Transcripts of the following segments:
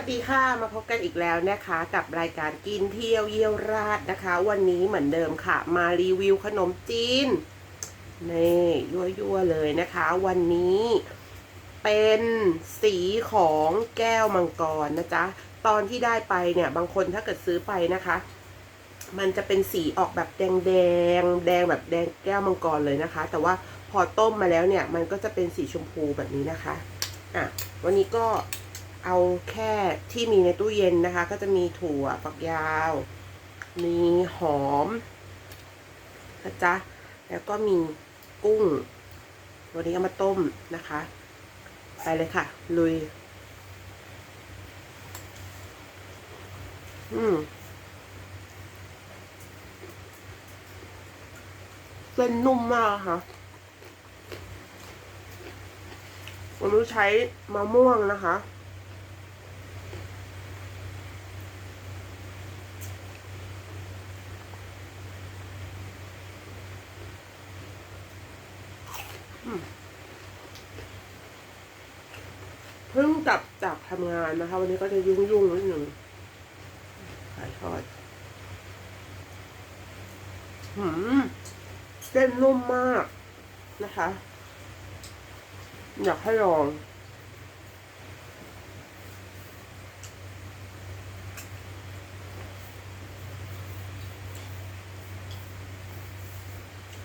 วัสดีค่ะมาพบกันอีกแล้วนะคะ กับรายการกินเที่ยวเยี่ยวราดนะคะ วันนี้เหมือนเดิมค่ะ มารีวิวขนมจีนนี่ยั่วๆเลยนะคะ วันนี้เป็นสีของแก้วมังกรนะจ๊ะตอนที่ได้ไปเนี่ยบางคนถ้าเกิดซื้อไปนะคะ มันจะเป็นสีออกแบบแดงแดงแดงแบบแดงแก้วมังกรเลยนะคะ แต่ว่าพอต้มมาแล้วเนี่ย มันก็จะเป็นสีชมพูแบบนี้นะคะอะวันนี้ก็ เอาแค่ที่มีในตู้เย็นนะคะ ก็จะมีถั่วฝักยาว มีหอมนะจ๊ะแล้วก็มีกุ้ง วันนี้เอามาต้มนะคะ ไปเลยค่ะ ลุย อืมเส้นนุ่มมากค่ะวันนี้ใช้มะม่วงนะคะ เพิ่งกลับจากทำงานนะคะ วันนี้ก็จะยุ่งยุ่งๆนิดหนึ่งขายทอดหืมเส้นนุ่มมากนะคะ อยากให้ลอง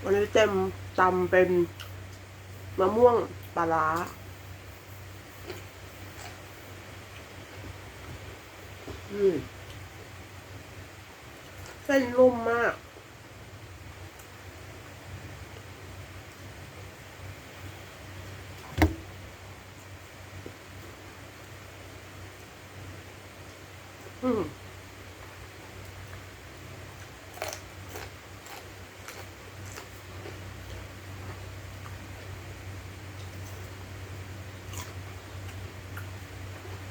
วันนี้เต็มตำเป็นมะม่วงปลาร้า อืมเส้นนุ่มมาก อืม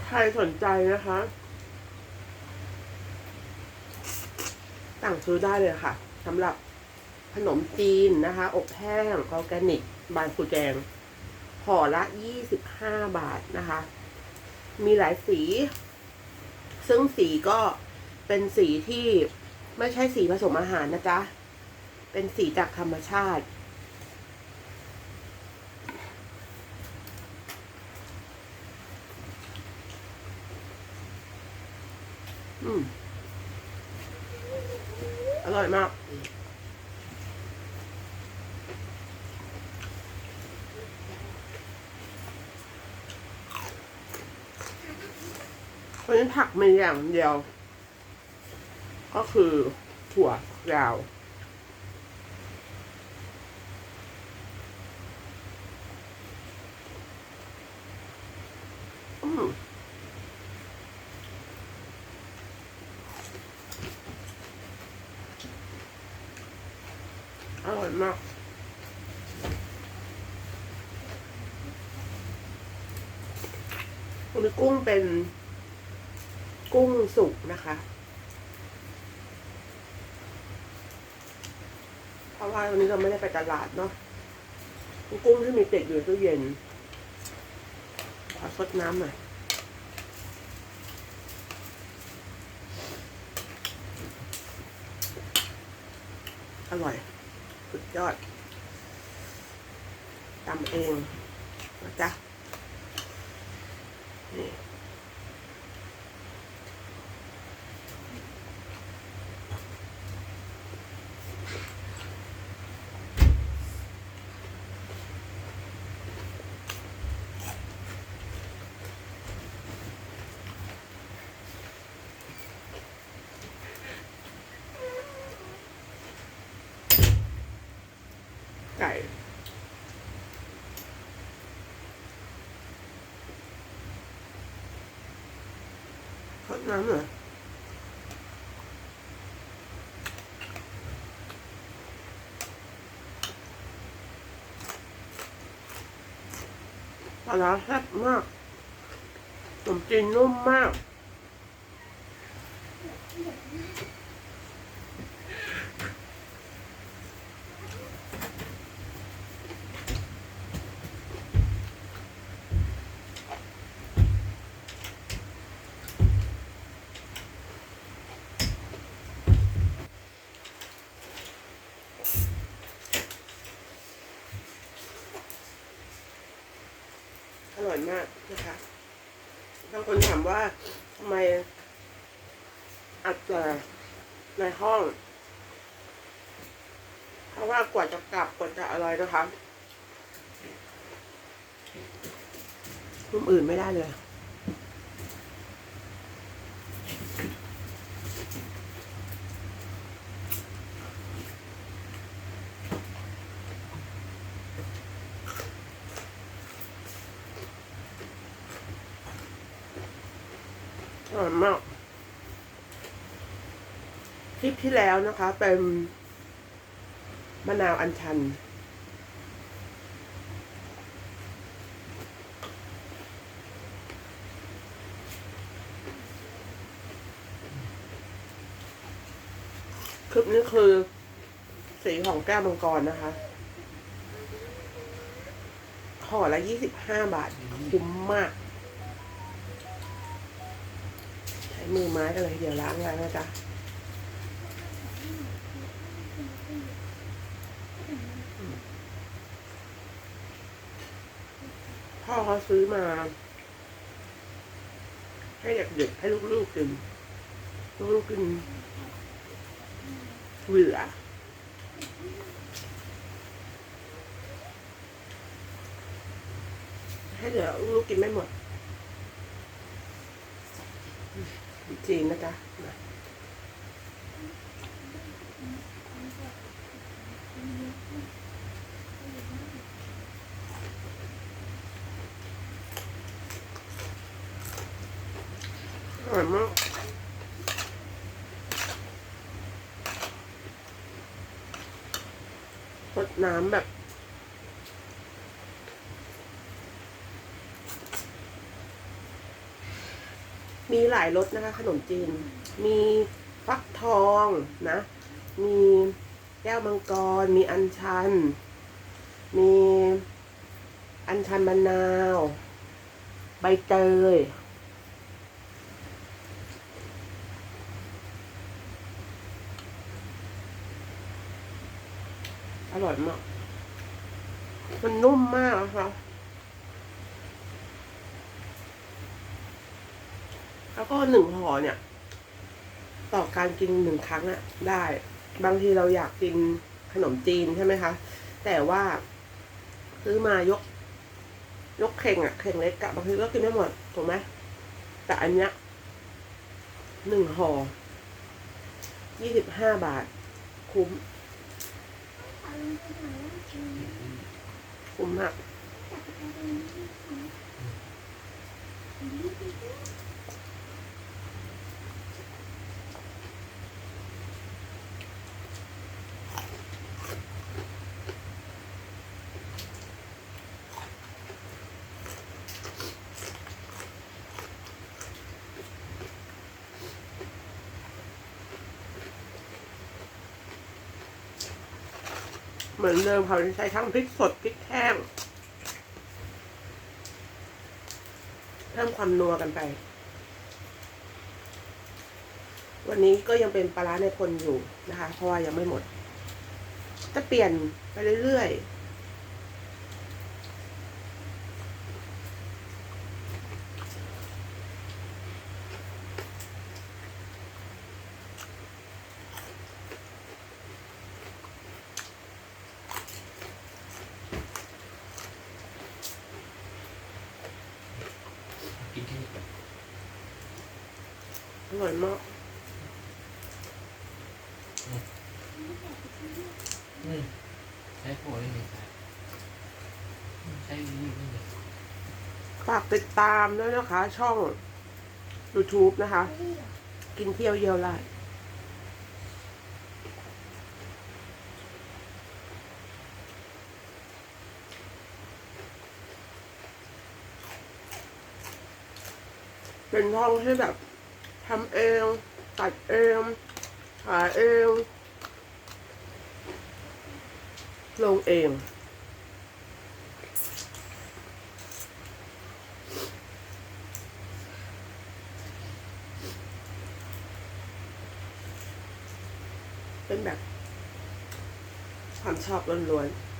ใครสนใจนะคะ สั่งซื้อได้เลยค่ะสำหรับขนมจีนนะคะ อบแห้งออร์แกนิก บานคูแดงห่อละยี่สิบห้าบาทนะคะ มีหลายสี ซึ่งสีก็เป็นสีที่ไม่ใช่สีผสมอาหารนะจ๊ะ เป็นสีจากธรรมชาติ อืม ร่อยมากวันนี้ผักมีอย่างเดียว ก็คือถั่วยาว อืม อร่อยมากวันนี้กุ้งเป็นกุ้งสุกนะคะ เพราะว่าวันนี้เราไม่ได้ไปตลาดเนาะกุ้งที่มีเต็ดอยู่ตู้เย็น ขอซดน้ำหน่อยอร่อย สุดยอดตำเองนะจ๊ะ นี่ ไก่ ทอดน้เลยปลาร้าแซ่บมากขนมจีนนุ่มมาก มากนะคะบางคนถามว่าทำไมอัดแต่ในห้อง เพราะว่ากว่าจะกลับกว่าจะอะไรนะคะมุมอื่นไม่ได้เลย อร่อยมากค ลิปที่แล้วนะคะ เป็นมะนาวอัญชัน คลิปนี้คือ สีของแก้วมังกรนะคะห่อละยี่สิบห้าบาท คุ้มมาก ใช้มือไม้กันเลยเดี๋ยวล้างแล้วนะจ๊ะ พ่อเขาซื้อมา ให้เด็กๆให้ลูกๆกินลูกๆกินเหลือให้เหลือลูกๆกินไม่หมดจีนนะจ๊ะมาอร่อยมาก รสน้ำแบบ มีหลายรสนะคะ ขนมจีน มีฟักทองนะ มีแก้วมังกร มีอัญชัน มีอัญชันมะนาว ใบเตย อร่อยมาก มันนุ่มมากนะคะแล้วก็หนึ่งห่อเนี่ย ต่อการกินหนึ่งครั้งอะได้ บางทีเราอยากกินขนมจีนใช่ไหมคะ แต่ว่าซื้อมายก ยกเข่งอะเข่งเล็กอะบางทีก็กินไม่หมดถูกไหมแต่อันเนี้ยหนึ่งห่อยี่สิบห้าบาทคุ้ม คุ้มมาก เหมือนเดิมเขาจะใช้ทั้งพริกสดพริกแห้งเพิ่มความนัวกันไป วันนี้ก็ยังเป็นปลาร้าในคนอยู่นะคะ เพราะว่ายังไม่หมด จะเปลี่ยนไปเรื่อยๆ อ ร่อยมากอืมใช้หัวไม่มีใช้ใช้ดีไม่มีฝากติดตามด้วยนะคะ ช่อง YouTube นะคะ กินเที่ยวเยี่ยวไร่เป็นช่องให้แบบ ทำเอง ตัดเองขายเอง ลงเอง เป็นแบบความชอบล้วนๆ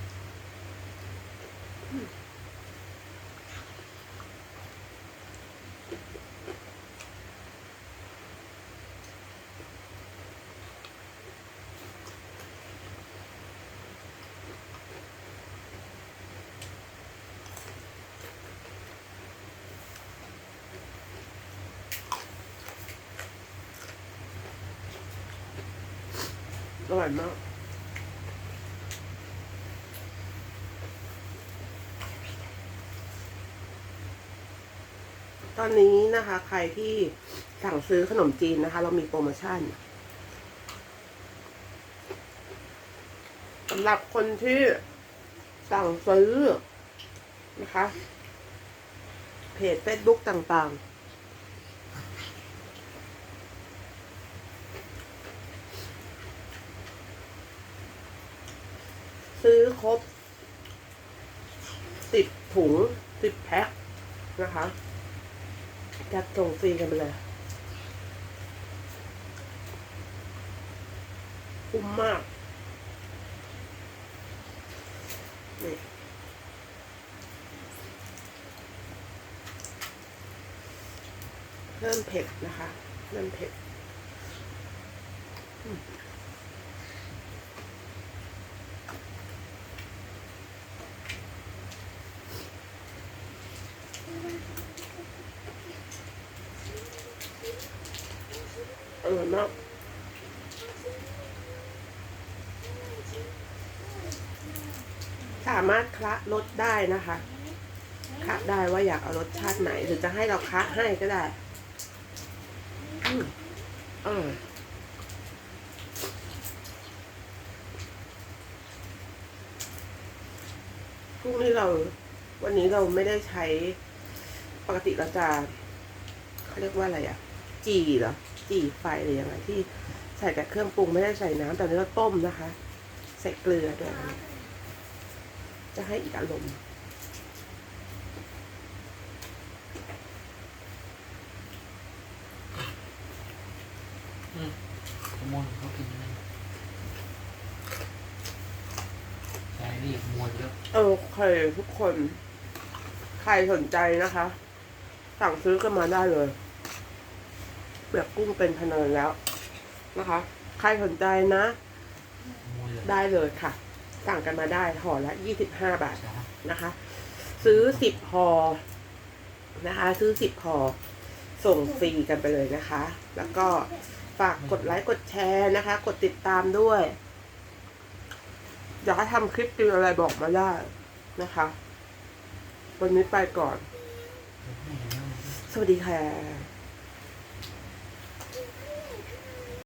อร่อยมากตอนนี้นะคะ ใครที่สั่งซื้อขนมจีนนะคะ เรามีโปรโมชั่นสำหรับคนที่สั่งซื้อนะคะ เพจ Facebook ต่างๆ ซื้อ ครบสิบถุงสิบแพ็คนะคะจัดส่งฟรีกันไปเลยคุ้มมากนี่เพิ่มเผ็ดนะคะเพิ่มเผ็ด อืมอร่อยมากสามารถคละรสได้นะคะคะได้ว่าอยากเอารสชาติไหน หรือจะให้เราคะให้ก็ได้อืมอพรุ่งนี้เรา วันนี้เราไม่ได้ใช้ ปกติเราจะเขาเรียกว่าอะไรอะจีเหรอ จี่ไฟหรือยังไงที่ใส่แต่เครื่องปรุงไม่ได้ใส่น้ำแต่อันนี้เราต้มนะคะ ใส่เกลือด้วยจะให้อีกอารมณ์ขโมยเขากินนั่นใช่นี่ขโมยเยอะเออใครทุกคน ใครสนใจนะคะ สั่งซื้อกันมาได้เลยเปลือกกุ้งเป็นพะเนินแล้วนะคะ ใครสนใจนะ ได้เลยค่ะ สั่งกันมาได้ห่อละยี่สิบห้าบาทนะคะ ซื้อสิบห่อนะคะ ซื้อสิบห่อส่งฟรีกันไปเลยนะคะ แล้วก็ฝากกดไลค์กดแชร์นะคะ กดติดตามด้วยอยากให้ทำคลิปดูอะไรบอกมาได้นะคะ วันนี้ไปก่อน สวัสดีค่ะ